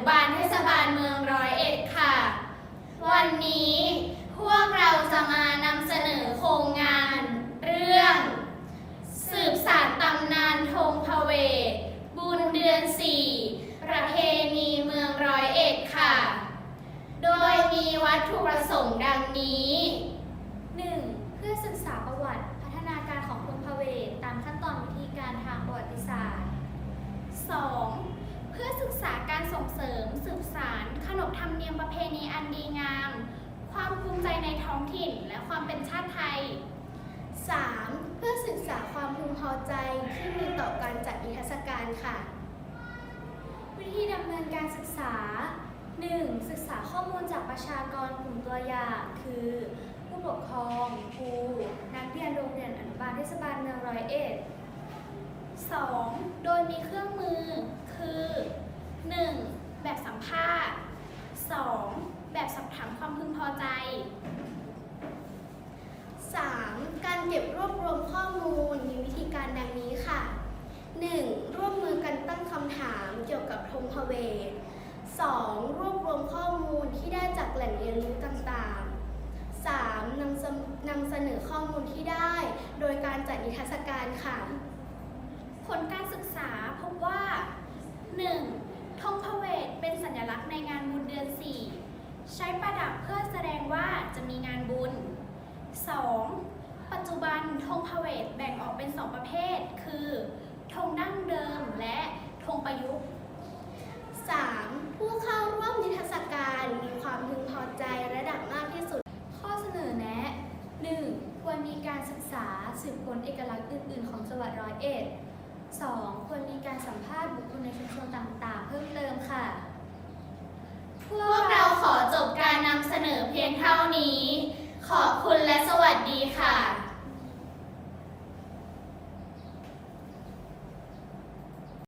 นุบาลเทศบาลเมืองร้อยเอ็ดค่ะ วันนี้พวกเราจะมานำเสนอโครงงาน เรื่อง สืบสานตำนานธงพเวทบุญเดือนสี่ประเพณีเมืองร้อยเอ็ดค่ะ โดยมีวัตถุประสงค์ดังนี้ ธรรมเนียมประเพณีอันดีงาม ความภูมิใจในท้องถิ่นและความเป็นชาติไทย 3. เพื่อศึกษาความพึงพอใจที่มีต่อการจัดนิทรรศการค่ะ วิธีดำเนินการศึกษา 1. ศึกษาข้อมูลจากประชากรกลุ่มตัวอย่าง คือ ผู้ปกครองครูนักเรียนโรงเรียนอนุบาลเทศบาลเมืองร้อยเอ็ด 2. โดยมีเครื่องมือคือ 1. แบบสัมภาษณ์ 2. แบบสอบถาม ความพึงพอใจ 3. การเก็บรวบรวมข้อมูลมีวิธีการดังนี้ค่ะ 1. ร่วมมือกันตั้งคำถามเกี่ยวกับธงพเวท 2. รวบรวมข้อมูลที่ได้จากแหล่งเรียนรู้ต่างๆ 3. นำเสนนำเสนอข้อมูลที่ได้ โดยการจัดนิทรรศการค่ะ ผลการศึกษาพบว่า 1. ธงพเวทเป็นสัญลักษณ์ในงานบุญเดือน 4 ใช้ประดับเพื่อแสดงว่าจะมีงานบุญ 2. ปัจจุ บันธงพเวทแบ่งออกเป็น 2 ประเภท คือธงดั้งเดิมและธงประยุกต์ 3. ผู้เข้าร่วมนิทรรศการมีความพึงพอใจระดับมากที่สุด ข้อเสนอแนะ 1. ควรมีการศึกษาสืบค้นเอกลักษณ์อื่น ๆ ของจังหวัดร้อยเอ็ด 2. ควรมีการสัมภาษณ์บุคคลในชุมชนต่าง ๆ เพิ่มเติมค่ะ พวกเราขอจบการนำเสนอเพียงเท่านี้ ขอบคุณและสวัสดีค่ะ